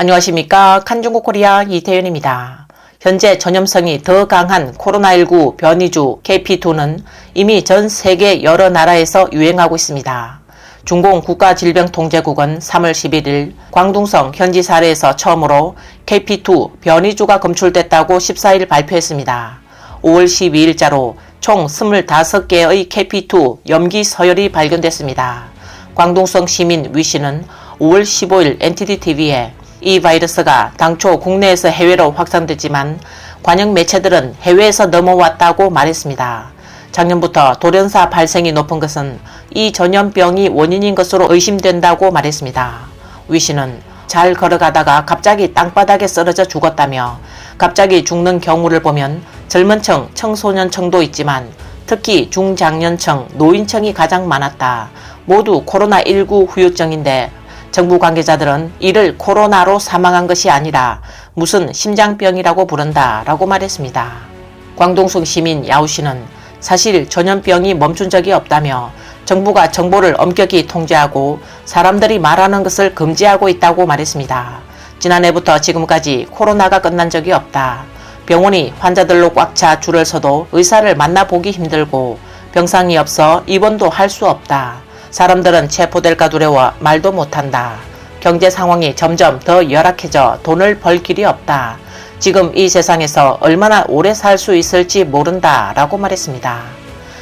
안녕하십니까. 칸중국 코리아 이태윤입니다. 현재 전염성이 더 강한 코로나19 변이주 KP2는 이미 전 세계 여러 나라에서 유행하고 있습니다. 중공 국가질병통제국은 3월 11일 광둥성 현지 사례에서 처음으로 KP2 변이주가 검출됐다고 14일 발표했습니다. 5월 12일자로 총 25개의 KP2 염기 서열이 발견됐습니다. 광둥성 시민 위 씨는 5월 15일 NTD-TV에 이 바이러스가 당초 국내에서 해외로 확산됐지만 관영 매체들은 해외에서 넘어왔다고 말했습니다. 작년부터 돌연사 발생이 높은 것은 이 전염병이 원인인 것으로 의심된다고 말했습니다. 위 씨는 잘 걸어가다가 갑자기 땅바닥에 쓰러져 죽었다며 갑자기 죽는 경우를 보면 젊은 층, 청소년층도 있지만 특히 중장년층, 노인층이 가장 많았다. 모두 코로나19 후유증인데 정부 관계자들은 이를 코로나로 사망한 것이 아니라 무슨 심장병이라고 부른다 라고 말했습니다. 광동성 시민 야우 씨는 사실 전염병이 멈춘 적이 없다며 정부가 정보를 엄격히 통제하고 사람들이 말하는 것을 금지하고 있다고 말했습니다. 지난해부터 지금까지 코로나가 끝난 적이 없다. 병원이 환자들로 꽉 차 줄을 서도 의사를 만나보기 힘들고 병상이 없어 입원도 할 수 없다. 사람들은 체포될까 두려워 말도 못한다. 경제 상황이 점점 더 열악해져 돈을 벌 길이 없다. 지금 이 세상에서 얼마나 오래 살 수 있을지 모른다. 라고 말했습니다.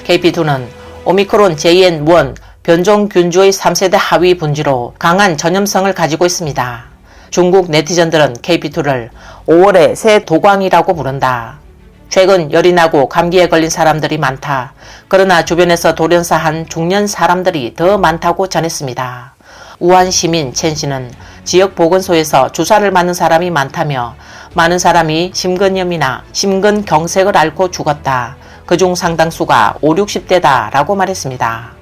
KP2는 오미크론 JN1 변종균주의 3세대 하위 분지로 강한 전염성을 가지고 있습니다. 중국 네티즌들은 KP2를 5월의 새 도광이라고 부른다. 최근 열이 나고 감기에 걸린 사람들이 많다. 그러나 주변에서 돌연사한 중년 사람들이 더 많다고 전했습니다. 우한 시민 첸 씨는 지역 보건소에서 주사를 맞는 사람이 많다며 많은 사람이 심근염이나 심근경색을 앓고 죽었다. 그중 상당수가 5, 60대다 라고 말했습니다.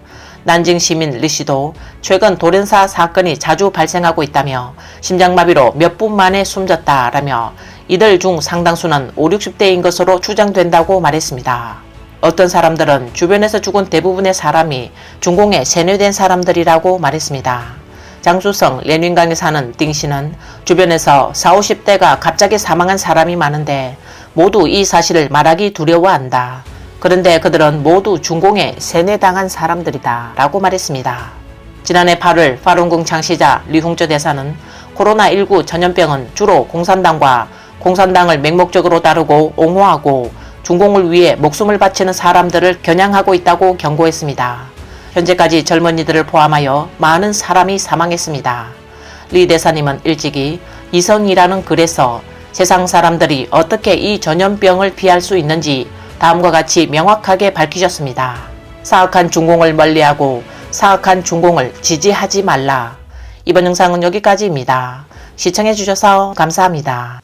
난징 시민 리 씨도 최근 돌연사 사건이 자주 발생하고 있다며 심장마비로 몇 분 만에 숨졌다라며 이들 중 상당수는 5, 60대인 것으로 추정된다고 말했습니다. 어떤 사람들은 주변에서 죽은 대부분의 사람이 중공에 세뇌된 사람들이라고 말했습니다. 장수성 레닌강에 사는 丁 씨는 주변에서 4, 50대가 갑자기 사망한 사람이 많은데 모두 이 사실을 말하기 두려워한다. 그런데 그들은 모두 중공에 세뇌당한 사람들이다 라고 말했습니다. 지난해 8월 파룬궁 창시자 리홍저 대사는 코로나19 전염병은 주로 공산당과 공산당을 맹목적으로 다루고 옹호하고 중공을 위해 목숨을 바치는 사람들을 겨냥하고 있다고 경고했습니다. 현재까지 젊은이들을 포함하여 많은 사람이 사망했습니다. 리 대사님은 일찍이 이성이라는 글에서 세상 사람들이 어떻게 이 전염병을 피할 수 있는지 다음과 같이 명확하게 밝히셨습니다. 사악한 중공을 멀리하고 사악한 중공을 지지하지 말라. 이번 영상은 여기까지입니다. 시청해주셔서 감사합니다.